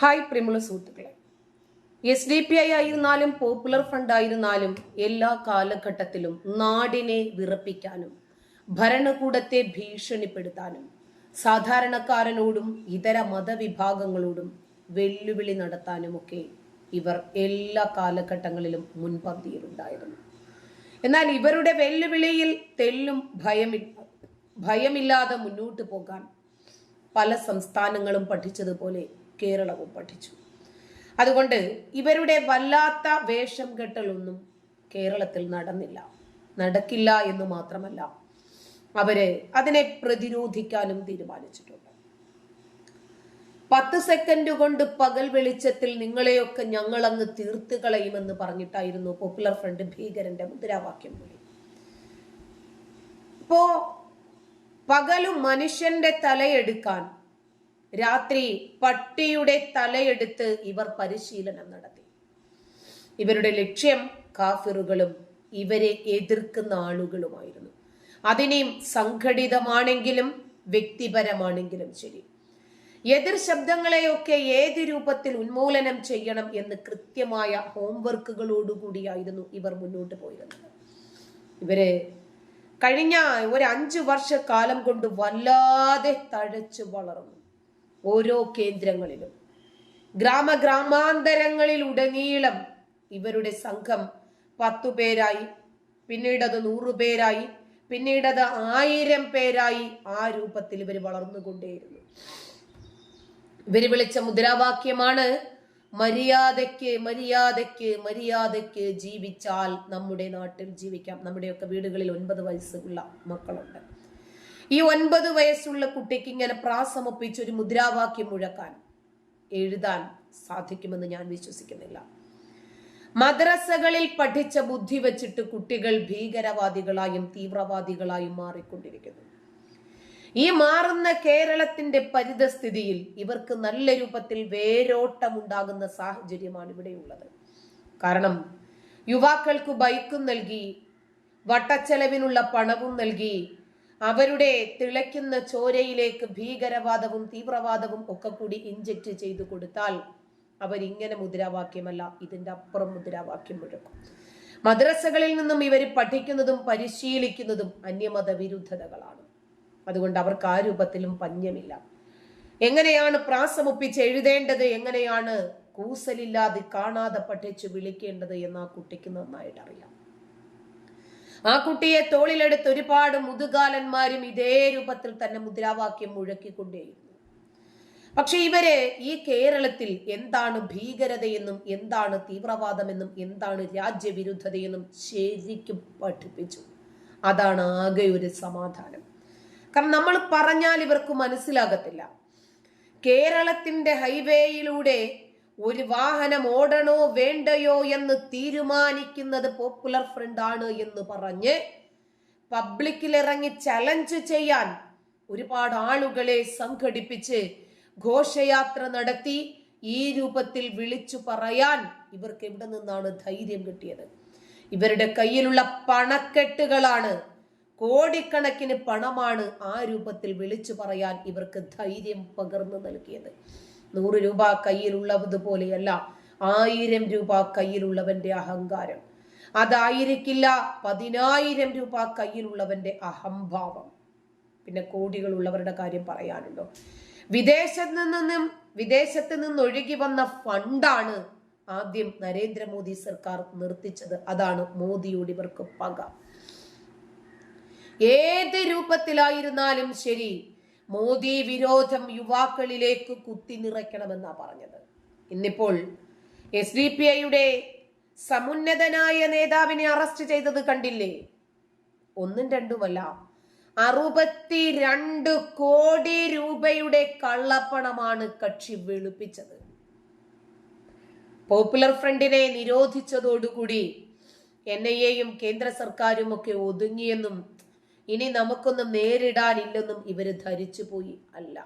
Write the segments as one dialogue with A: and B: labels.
A: Hi പ്രിമുള സുഹൃത്തുക്കളെ. S D P I ആയിരുന്നാലും പോപ്പുലർ ഫ്രണ്ട് ആയിരുന്നാലും എല്ലാ കാലഘട്ടത്തിലും നാടിനെ വിറപ്പിക്കാനും ഭരണകൂടത്തെ ഭീഷണിപ്പെടുത്താനും സാധാരണക്കാരനോടും ഇതര മതവിഭാഗങ്ങളോടും വെല്ലുവിളി നടത്താനുമൊക്കെ ഇവർ എല്ലാ കാലഘട്ടങ്ങളിലും മുൻപന്തിയിലുണ്ടായിരുന്നു. എന്നാൽ ഇവരുടെ വെല്ലുവിളിയിൽ തെല്ലും ഭയമില്ല ഭയമില്ലാതെ മുന്നോട്ട് പോകാൻ പല സംസ്ഥാനങ്ങളും പഠിച്ചതുപോലെ കേരളവും പഠിച്ചു. അതുകൊണ്ട് ഇവരുടെ വല്ലാത്ത വേഷം കെട്ടലൊന്നും കേരളത്തിൽ നടന്നില്ല. നടക്കില്ല എന്ന് മാത്രമല്ല അവർ അതിനെ പ്രതിരോധിക്കാനും തീരുമാനിച്ചിട്ടുണ്ട്. പത്ത് സെക്കൻഡ് കൊണ്ട് പകൽ വെളിച്ചത്തിൽ നിങ്ങളെയൊക്കെ ഞങ്ങൾ അങ്ങ് തീർത്ത് കളയുമെന്ന് പറഞ്ഞിട്ടായിരുന്നു പോപ്പുലർ ഫ്രണ്ട് ഭീകരന്റെ മുദ്രാവാക്യം കൂടി ഇപ്പോ പകലും മനുഷ്യന്റെ തലയെടുക്കാൻ രാത്രി പട്ടിയുടെ തലയെടുത്ത് ഇവർ പരിശീലനം നടത്തി. ഇവരുടെ ലക്ഷ്യം കാഫിറുകളും ഇവരെ എതിർക്കുന്ന ആളുകളുമായിരുന്നു. അതിനെയും സംഘടിതമാണെങ്കിലും വ്യക്തിപരമാണെങ്കിലും ശരി. എതിർ ശബ്ദങ്ങളെയൊക്കെ ഏത് രൂപത്തിൽ ഉന്മൂലനം ചെയ്യണം എന്ന് കൃത്യമായ ഹോംവർക്കുകളോടുകൂടിയായിരുന്നു ഇവർ മുന്നോട്ട് പോയിരുന്നത്. ഇവരെ കഴിഞ്ഞ ഒരു അഞ്ചു വർഷക്കാലം കൊണ്ട് വല്ലാതെ തഴച്ചു വളർന്നു. ഓരോ കേന്ദ്രങ്ങളിലും. ഗ്രാമഗ്രാമാന്തരങ്ങളിലുടനീളം ഇവരുടെ സംഘം പത്തു പേരായി പിന്നീട് അത് നൂറു പേരായി പിന്നീട് അത് ആയിരം പേരായി ആ രൂപത്തിൽ ഇവർ വളർന്നുകൊണ്ടേയിരുന്നു. ഇവർ വിളിച്ച മുദ്രാവാക്യമാണ് മര്യാദയ്ക്ക് മര്യാദയ്ക്ക് മര്യാദയ്ക്ക് ജീവിച്ചാൽ നമ്മുടെ നാട്ടിൽ ജീവിക്കാം. നമ്മുടെയൊക്കെ വീടുകളിൽ ഒൻപത് വയസ്സുള്ള മക്കളുണ്ട്. ഈ ഒൻപത് വയസ്സുള്ള കുട്ടിക്ക് ഇങ്ങനെ പ്രാസമർപ്പിച്ച് ഒരു മുദ്രാവാക്യം മുഴക്കാൻ എഴുതാൻ സാധിക്കുമെന്ന് ഞാൻ വിശ്വസിക്കുന്നില്ല. മദ്രസകളിൽ പഠിച്ച ബുദ്ധി വച്ചിട്ട് കുട്ടികൾ ഭീകരവാദികളായും തീവ്രവാദികളായും മാറിക്കൊണ്ടിരിക്കുന്നു. ഈ മാറുന്ന കേരളത്തിന്റെ പരിതസ്ഥിതിയിൽ ഇവർക്ക് നല്ല രൂപത്തിൽ വേരോട്ടമുണ്ടാകുന്ന സാഹചര്യമാണ് ഇവിടെയുള്ളത് കാരണം യുവാക്കൾക്ക് ബൈക്കും നൽകി വട്ടച്ചെലവിനുള്ള പണവും നൽകി അവരുടെ തിളയ്ക്കുന്ന ചോരയിലേക്ക് ഭീകരവാദവും തീവ്രവാദവും ഒക്കെ കൂടി ഇഞ്ചക്ട് ചെയ്തു കൊടുത്താൽ അവരിങ്ങനെ മുദ്രാവാക്യമല്ല ഇതിന്റെ അപ്പുറം മുദ്രാവാക്യം മുഴക്കും. മദ്രസകളിൽ നിന്നും ഇവർ പഠിക്കുന്നതും പരിശീലിക്കുന്നതും അന്യമത വിരുദ്ധതകളാണ് അതുകൊണ്ട് അവർക്ക് ആ രൂപത്തിലും പഞ്ഞമില്ല. എങ്ങനെയാണ് പ്രാസമൊപ്പിച്ച് എഴുതേണ്ടത്? എങ്ങനെയാണ് കൂസലില്ലാതെ കാണാതെ പഠിച്ചു വിളിക്കേണ്ടത്? എന്ന് ആ കുട്ടിക്ക് നന്നായിട്ട് അറിയാം ആ കുട്ടിയെ തോളിലെടുത്ത് ഒരുപാട് മുതുകാലന്മാരും ഇതേ രൂപത്തിൽ തന്നെ മുദ്രാവാക്യം മുഴക്കിക്കൊണ്ടേയിരുന്നു. പക്ഷെ ഇവർ ഈ കേരളത്തിൽ എന്താണ് ഭീകരതയെന്നും എന്താണ് തീവ്രവാദമെന്നും എന്താണ് രാജ്യവിരുദ്ധതയെന്നും ശരിക്കും പഠിപ്പിച്ചു. അതാണ് ആകെ ഒരു സമാധാനം. കാരണം നമ്മൾ പറഞ്ഞാൽ ഇവർക്ക് മനസ്സിലാകത്തില്ല. കേരളത്തിന്റെ ഹൈവേയിലൂടെ ഒരു വാഹനം ഓടണോ വേണ്ടയോ എന്ന് തീരുമാനിക്കുന്നത് പോപ്പുലർ ഫ്രണ്ട് ആണ് എന്ന് പറഞ്ഞ് പബ്ലിക്കിൽ ഇറങ്ങി ചലഞ്ച് ചെയ്യാൻ ഒരുപാട് ആളുകളെ സംഘടിപ്പിച്ച് ഘോഷയാത്ര നടത്തി ഈ രൂപത്തിൽ വിളിച്ചു പറയാൻ ഇവർക്ക് എവിടെ നിന്നാണ് ധൈര്യം കിട്ടിയത്? ഇവരുടെ കയ്യിലുള്ള പണക്കെട്ടുകളാണ്. കോടിക്കണക്കിന് പണമാണ് ആ രൂപത്തിൽ വിളിച്ചു പറയാൻ ഇവർക്ക് ധൈര്യം പകർന്നു നൽകിയത്. നൂറ് രൂപ കയ്യിലുള്ളതുപോലെയല്ല ആയിരം രൂപ കയ്യിലുള്ളവന്റെ അഹങ്കാരം. അതായിരിക്കില്ല പതിനായിരം രൂപ കയ്യിലുള്ളവന്റെ അഹംഭാവം. പിന്നെ കോടികളുള്ളവരുടെ കാര്യം പറയാനുണ്ടോ? വിദേശത്ത് നിന്നും വിദേശത്ത് നിന്ന് ഒഴുകി വന്ന ഫണ്ടാണ് ആദ്യം നരേന്ദ്രമോദി സർക്കാർ നിർത്തിച്ചത്. അതാണ് മോദിയോട് ഇവർക്ക് പക. ഏത് രൂപത്തിലായിരുന്നാലും ശരി മോദി വിരോധം യുവാക്കളിലേക്ക് കുത്തി നിറയ്ക്കണമെന്നാ പറഞ്ഞത്. ഇന്നിപ്പോൾ എസ് ഡി പി ഐയുടെ സമുന്നതനായ നേതാവിനെ അറസ്റ്റ് ചെയ്തത് കണ്ടില്ലേ? ഒന്നും രണ്ടുമല്ല അറുപത്തിരണ്ട് കോടി രൂപയുടെ കള്ളപ്പണമാണ് കക്ഷി വെളുപ്പിച്ചത്. പോപ്പുലർ ഫ്രണ്ടിനെ നിരോധിച്ചതോടുകൂടി എൻ ഐ എയും കേന്ദ്ര സർക്കാരും ഒക്കെ ഒതുങ്ങിയെന്നും ഇനി നമുക്കൊന്നും നേരിടാനില്ലെന്നും ഇവർ ധരിച്ചു പോയി അല്ല.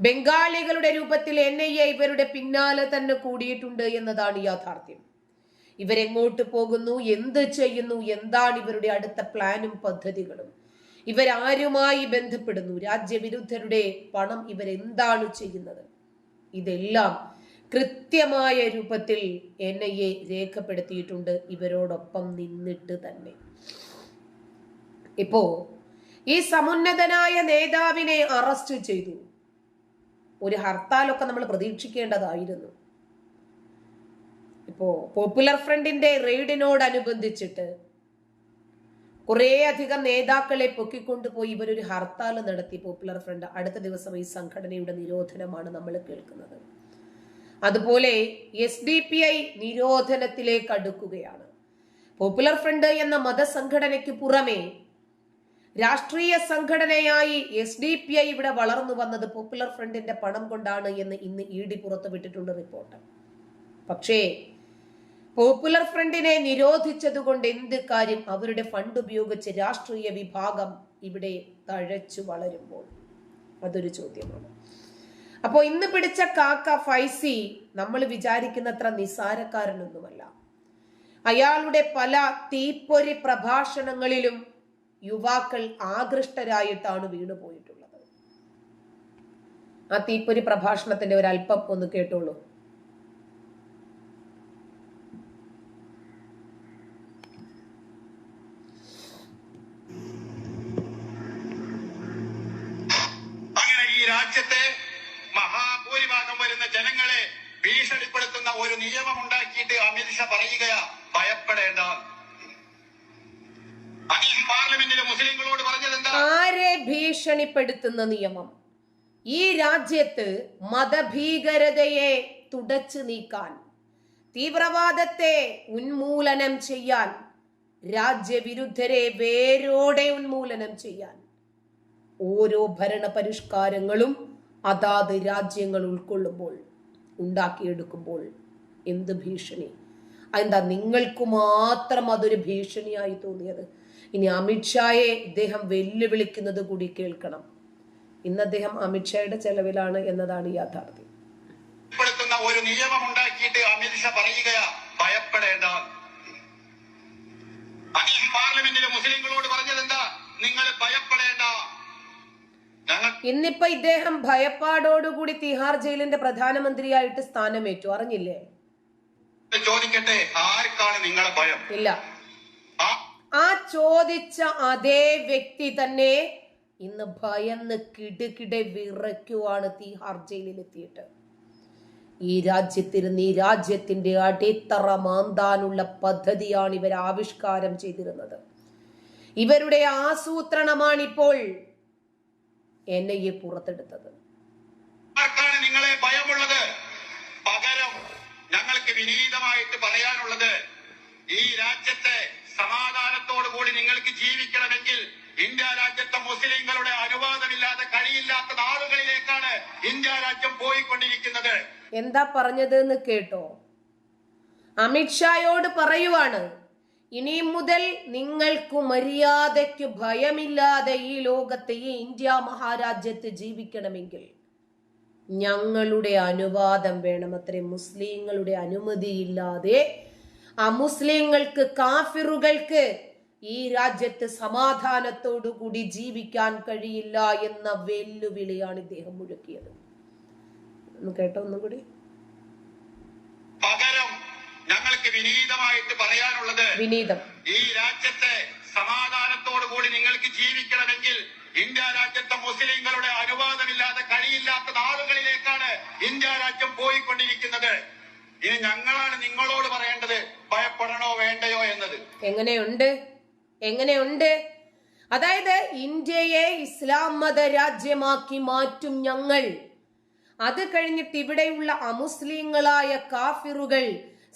A: ബംഗാളികളുടെ രൂപത്തിൽ എൻ ഐ എ ഇവരുടെ പിന്നാലെ തന്നെ കൂടിയിട്ടുണ്ട് എന്നതാണ് യാഥാർത്ഥ്യം. ഇവരെങ്ങോട്ട് പോകുന്നു എന്ത് ചെയ്യുന്നു എന്താണ് ഇവരുടെ അടുത്ത പ്ലാനും പദ്ധതികളും? ഇവരാരുമായി ബന്ധപ്പെടുന്നു? രാജ്യവിരുദ്ധരുടെ പണം ഇവരെന്താണ് ചെയ്യുന്നത്? ഇതെല്ലാം കൃത്യമായ രൂപത്തിൽ എൻ ഐ എ രേഖപ്പെടുത്തിയിട്ടുണ്ട് ഇവരോടൊപ്പം നിന്നിട്ട് തന്നെ. ഇപ്പോ ഈ സമുന്നതനായ നേതാവിനെ അറസ്റ്റ് ചെയ്തു. ഒരു ഹർത്താലൊക്കെ നമ്മൾ പ്രതീക്ഷിക്കേണ്ടതായിരുന്നു. ഇപ്പോ പോപ്പുലർ ഫ്രണ്ടിന്റെ റെയ്ഡിനോടനുബന്ധിച്ചിട്ട് കുറേ അധികം നേതാക്കളെ പൊക്കിക്കൊണ്ടുപോയി ഇവരൊരു ഹർത്താൽ നടത്തി പോപ്പുലർ ഫ്രണ്ട് അടുത്ത ദിവസം ഈ സംഘടനയുടെ നിരോധനമാണ് നമ്മൾ കേൾക്കുന്നത്. അതുപോലെ എസ് ഡി പി ഐ നിരോധനത്തിലേക്ക് അടുക്കുകയാണ്. പോപ്പുലർ ഫ്രണ്ട് എന്ന മതസംഘടനയ്ക്ക് പുറമെ രാഷ്ട്രീയ സംഘടനയായി എസ് ഡി പി ഐ ഇവിടെ വളർന്നു വന്നത് പോപ്പുലർ ഫ്രണ്ടിന്റെ പണം കൊണ്ടാണ് എന്ന് ഇന്ന് ഇ ഡി പുറത്തുവിട്ടിട്ടുണ്ട് റിപ്പോർട്ട്. പക്ഷേ പോപ്പുലർ ഫ്രണ്ടിനെ നിരോധിച്ചതുകൊണ്ട് എന്ത് കാര്യം അവരുടെ ഫണ്ട് ഉപയോഗിച്ച് രാഷ്ട്രീയ വിഭാഗം ഇവിടെ തഴച്ചു വളരുമ്പോൾ? അതൊരു ചോദ്യമാണ്. അപ്പോൾ ഇന്ന് പിടിച്ച കാക്ക ഫൈസി നമ്മൾ വിചാരിക്കുന്നത്ര നിസാരക്കാരനൊന്നുമല്ല അയാളുടെ പല തീപ്പൊരി പ്രഭാഷണങ്ങളിലും യുവാക്കൾ ആകൃഷ്ടരായിട്ടാണ് വീണുപോയിട്ടുള്ളത് ആ തീപ്പൊരി പ്രഭാഷണത്തിന്റെ ഒരു അല്പം ഒന്ന് കേട്ടോളൂ.
B: രാജ്യത്തെ മഹാഭൂരിഭാഗം വരുന്ന ജനങ്ങളെ ഭീഷണിപ്പെടുത്തുന്ന ഒരു നിയമം ഉണ്ടാക്കിയിട്ട് അമിത്ഷാ പറയുകയാ ഭയപ്പെടേണ്ട. പാർലമെന്റിലെ
A: ആരെ ഭീഷണിപ്പെടുത്തുന്ന നിയമം? ഈ രാജ്യത്ത് മതഭീകരതയെ തുടച്ചു നീക്കാൻ തീവ്രവാദത്തെ ഉന്മൂലനം ചെയ്യാൻ രാജ്യവിരുദ്ധരെ വേരോടെ ഉന്മൂലനം ചെയ്യാൻ ഓരോ ഭരണ പരിഷ്കാരങ്ങളും അതാത് രാജ്യങ്ങൾ ഉൾക്കൊള്ളുമ്പോൾ ഉണ്ടാക്കിയെടുക്കുമ്പോൾ എന്ത് ഭീഷണി? എന്താ നിങ്ങൾക്ക് മാത്രം അതൊരു ഭീഷണിയായി തോന്നിയത്? ഇനി അമിത്ഷായെ ഇദ്ദേഹം വെല്ലുവിളിക്കുന്നത് കൂടി കേൾക്കണം. ഇന്ന് അദ്ദേഹം അമിത്ഷായുടെ ചെലവിലാണ് എന്നതാണ് യാഥാർത്ഥ്യം.
B: ഒരു നിയമം ഉണ്ടാക്കിയിട്ട് അമിത്ഷാ പറയുകയാ ഭയപ്പെടേണ്ട. പാർലമെന്റിലെ മുസ്ലിങ്ങളോട് പറഞ്ഞത് എന്താ നിങ്ങൾ ഭയപ്പെടേണ്ട. ഇന്നിപ്പ
A: ഇന്നിപ്പോ ഇദ്ദേഹം ഭയപ്പാടോടുകൂടി തിഹാർ ജയിലിന്റെ പ്രധാനമന്ത്രിയായിട്ട് സ്ഥാനമേറ്റു. അറിഞ്ഞില്ലേ?
B: ചോദിക്കട്ടെ ആർക്കാണ് നിങ്ങളെ ഭയം?
A: ഇല്ല.
B: ആ
A: ചോദിച്ച അതേ വ്യക്തി തന്നെ ഇന്ന് ഭയന്ന് കിടുകിടെ വിറയ്ക്കുവാണ് തീഹാർ ജയിലിലെത്തിയിട്ട് ഈ രാജ്യത്തിരുന്ന് ഈ രാജ്യത്തിന്റെ അടിത്തറ മാന്താനുള്ള പദ്ധതിയാണ് ഇവർ ആവിഷ്കാരം ചെയ്തിരുന്നത്. ഇവരുടെ ആസൂത്രണമാണിപ്പോൾ എൻ ഐ എ പുറത്തെടുത്തത്.
B: നിങ്ങളെ ഭയമുള്ളത്? പകരം ഞങ്ങൾക്ക് വിനീതമായിട്ട് പറയാനുള്ളത് ഈ രാജ്യത്തെ സമാധാനത്തോടു കൂടി നിങ്ങൾക്ക് ജീവിക്കണമെങ്കിൽ ഇന്ത്യ രാജ്യത്തെ മുസ്ലിങ്ങളുടെ അനുവാദമില്ലാതെ കഴിയില്ലാത്ത നാടുകളിലേക്കാണ് ഇന്ത്യ രാജ്യം പോയിക്കൊണ്ടിരിക്കുന്നത്.
A: എന്താ പറഞ്ഞത് എന്ന് കേട്ടോ? അമിത്ഷായോട് പറയുവാണ് ഇനി മുതൽ നിങ്ങൾക്ക് മര്യാദയ്ക്ക് ഭയമില്ലാതെ ഈ ലോകത്തെ ഈ ഇന്ത്യ മഹാരാജ്യത്ത് ജീവിക്കണമെങ്കിൽ ഞങ്ങളുടെ അനുവാദം വേണം. അത്രേ മുസ്ലിങ്ങളുടെ അനുമതിയില്ലാതെ അമുസ്ലിങ്ങൾക്ക് കാഫിറുകൾക്ക് ഈ രാജ്യത്ത് സമാധാനത്തോടു കൂടി ജീവിക്കാൻ കഴിയില്ല എന്ന വെല്ലുവിളിയാണ് ഇദ്ദേഹം മുഴക്കിയത്. ഒന്ന് കേട്ടോ ഒന്നും കൂടി.
B: പകരം ഞങ്ങൾക്ക് വിനീതമായിട്ട് പറയാനുള്ളത്
A: വിനീതം.
B: ഈ രാജ്യത്തെ സമാധാനത്തോടു കൂടി നിങ്ങൾക്ക് ജീവിക്കണമെങ്കിൽ ഇന്ത്യ രാജ്യത്തെ മുസ്ലിങ്ങളുടെ അനുവാദമില്ലാതെ കഴിയില്ലാത്ത നാടുകളിലേക്കാണ് ഇന്ത്യ രാജ്യം പോയിക്കൊണ്ടിരിക്കുന്നത്. ഇനി ഞങ്ങളാണ് നിങ്ങളോട് പറയേണ്ടത്. ഭയപ്പെടണോ വേണ്ടയോ എന്നത്?
A: എങ്ങനെയുണ്ട്? എങ്ങനെയുണ്ട്? അതായത് ഇന്ത്യയെ ഇസ്ലാം മത രാജ്യമാക്കി മാറ്റും ഞങ്ങൾ. അത് കഴിഞ്ഞിട്ട് ഇവിടെയുള്ള അമുസ്ലിങ്ങളായ കാഫിറുകൾ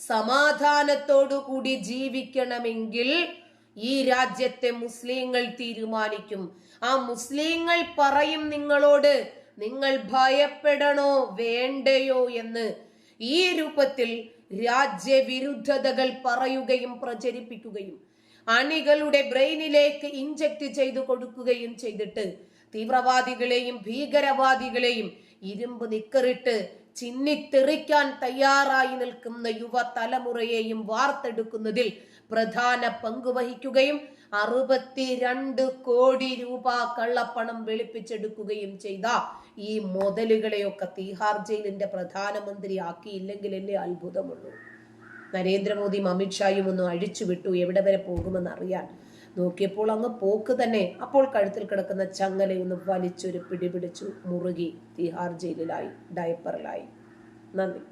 A: സമാധാനത്തോടുകൂടി ജീവിക്കണമെങ്കിൽ ഈ രാജ്യത്തെ മുസ്ലിങ്ങൾ തീരുമാനിക്കും. ആ മുസ്ലിങ്ങൾ പറയും നിങ്ങളോട് നിങ്ങൾ ഭയപ്പെടണോ വേണ്ടയോ? എന്ന് ഈ രൂപത്തിൽ രാജ്യവിരുദ്ധതകൾ പറയുകയും പ്രചരിപ്പിക്കുകയും അണികളുടെ ബ്രെയിനിലേക്ക് ഇഞ്ചക്ട് ചെയ്തു കൊടുക്കുകയും ചെയ്തിട്ട് തീവ്രവാദികളെയും ഭീകരവാദികളെയും ഇരുമ്പ് നിക്കറിട്ട് ചിന്നിത്തെറിക്കാൻ തയ്യാറായി നിൽക്കുന്ന യുവ തലമുറയെയും വാർത്തെടുക്കുന്നതിൽ പ്രധാന പങ്കുവഹിക്കുകയും അറുപത്തിരണ്ട് കോടി രൂപ കള്ളപ്പണം വെളുപ്പിച്ചെടുക്കുകയും ചെയ്ത ഈ മുതലുകളെയൊക്കെ തീഹാർ ജയിലിന്റെ പ്രധാനമന്ത്രി ആക്കിയില്ലെങ്കിൽ ആക്കിയില്ലെങ്കിലല്ലേ അത്ഭുതമുള്ളൂ. നരേന്ദ്രമോദിയും അമിത്ഷായും ഒന്നും അഴിച്ചുവിട്ടു എവിടെ വരെ പോകുമെന്ന് അറിയാൻ നോക്കിയപ്പോൾ അങ്ങ് പോക്ക് തന്നെ. അപ്പോൾ കഴുത്തിൽ കിടക്കുന്ന ചങ്ങലയൊന്ന് വലിച്ചൊരു പിടിപിടിച്ചു മുറുകി തിഹാർ ജയിലിലായി. ഡയപ്പറിലായി. നന്ദി.